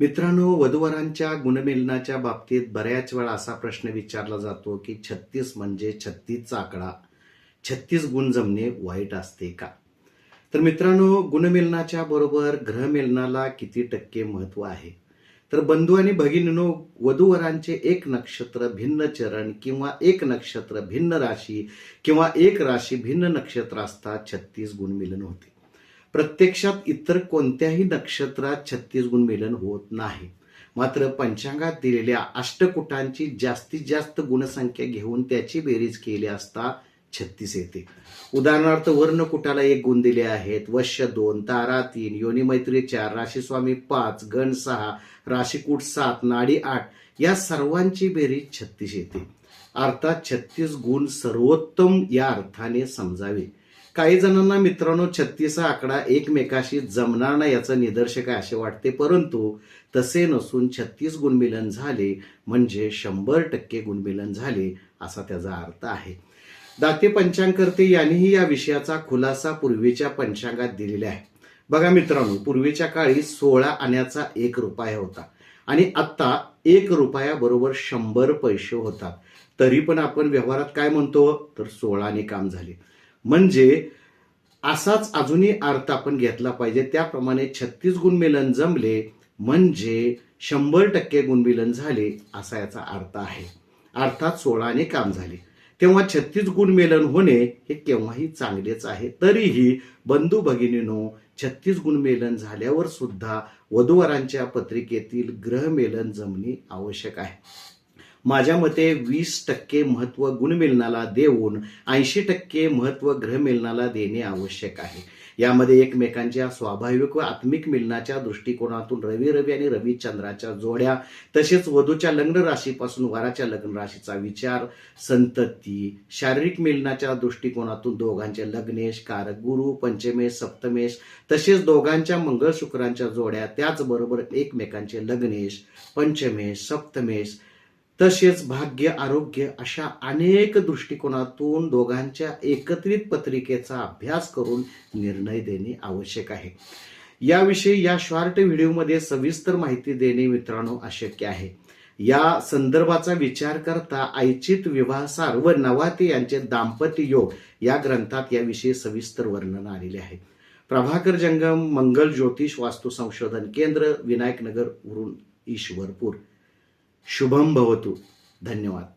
मित्रांनो वधूवरांच्या गुणमिलनाच्या बाबतीत बऱ्याच वेळा असा प्रश्न विचारला जातो की छत्तीस म्हणजे छत्तीसचा आकडा छत्तीस गुण जमणे वाईट असते का? तर मित्रांनो गुणमिलनाच्या बरोबर ग्रहमिलनाला किती टक्के महत्त्व आहे? तर बंधू आणि भगिनीनो वधूवरांचे एक नक्षत्र भिन्न चरण किंवा एक नक्षत्र भिन्न राशी किंवा एक राशी भिन्न नक्षत्र असतात छत्तीस गुणमिलन होते. प्रत्यक्षात इतर कोणत्याही नक्षत्रात छत्तीस गुण मिलन होत नाही. मात्र पंचांगात दिलेल्या अष्टकुटांची जास्तीत जास्त गुणसंख्या घेऊन त्याची बेरीज केली असता छत्तीस येते. उदाहरणार्थ वर्णकुटाला एक गुण दिले आहेत. वश्य दोन तारा तीन योनी मैत्री चार राशीस्वामी पाच गण सहा राशीकूट सात नाडी आठ या सर्वांची बेरीज छत्तीस येते. अर्थात छत्तीस गुण सर्वोत्तम या अर्थाने समजावे. काही जणांना मित्रांनो छत्तीस हा आकडा एकमेकाशी जमणार नाही याचं निदर्शक आहे असे वाटते परंतु तसे नसून छत्तीस गुणमिलन झाले म्हणजे शंभर टक्के गुणमिलन झाले असा त्याचा अर्थ आहे. दाते पंचांगकर्ते यांनीही या विषयाचा खुलासा पूर्वीच्या पंचांगात दिलेला आहे. बघा मित्रांनो पूर्वीच्या काळी सोळा आण्याचा एक रुपया होता आणि आत्ता एक रुपयाबरोबर शंभर पैसे होतात. तरी पण आपण व्यवहारात काय म्हणतो? तर सोळाने काम झाले. म्हणजे असाच अजूनही अर्थ आपण घेतला पाहिजे. त्याप्रमाणे छत्तीस गुणमिलन जमले म्हणजे शंभर टक्के गुणमिलन झाले असा याचा अर्थ आहे. अर्थात सोळाने काम झाले. तेव्हा छत्तीस गुणमेलन होणे हे केव्हाही चांगलेच आहे. तरीही बंधू भगिनीनो छत्तीस गुणमेलन झाल्यावर सुद्धा वधूवरांच्या पत्रिकेतील ग्रहमेलन जमणे आवश्यक आहे. माझ्या मते वीस टक्के महत्त्व गुणमिलनाला देऊन ऐंशी टक्के महत्त्व ग्रहमिलनाला देणे आवश्यक आहे. यामध्ये एकमेकांच्या स्वाभाविक व आत्मिक मिलनाच्या दृष्टिकोनातून रवी रवी आणि रविचंद्राच्या जोड्या तसेच वधूच्या लग्न राशीपासून वराच्या लग्न राशीचा विचार संतती शारीरिक मिलनाच्या दृष्टिकोनातून दोघांचे लग्नेश कारक गुरु पंचमेश सप्तमेश तसेच दोघांच्या मंगळ शुक्रांच्या जोड्या त्याचबरोबर एकमेकांचे लग्नेश पंचमेश सप्तमेश तसेच भाग्य आरोग्य अशा अनेक दृष्टिकोनातून दोघांच्या एकत्रित पत्रिकेचा अभ्यास करून निर्णय देणे आवश्यक आहे. याविषयी या शॉर्ट व्हिडिओमध्ये सविस्तर माहिती देणे मित्रांनो अशक्य आहे. या संदर्भाचा विचार करता ऐचित विवाहसार व नवाते यांचे दाम्पत्य योग या ग्रंथात याविषयी सविस्तर वर्णन आलेले आहे. प्रभाकर जंगम मंगल ज्योतिष वास्तू संशोधन केंद्र विनायक नगर वरून ईश्वरपूर. शुभम भवतु. धन्यवाद.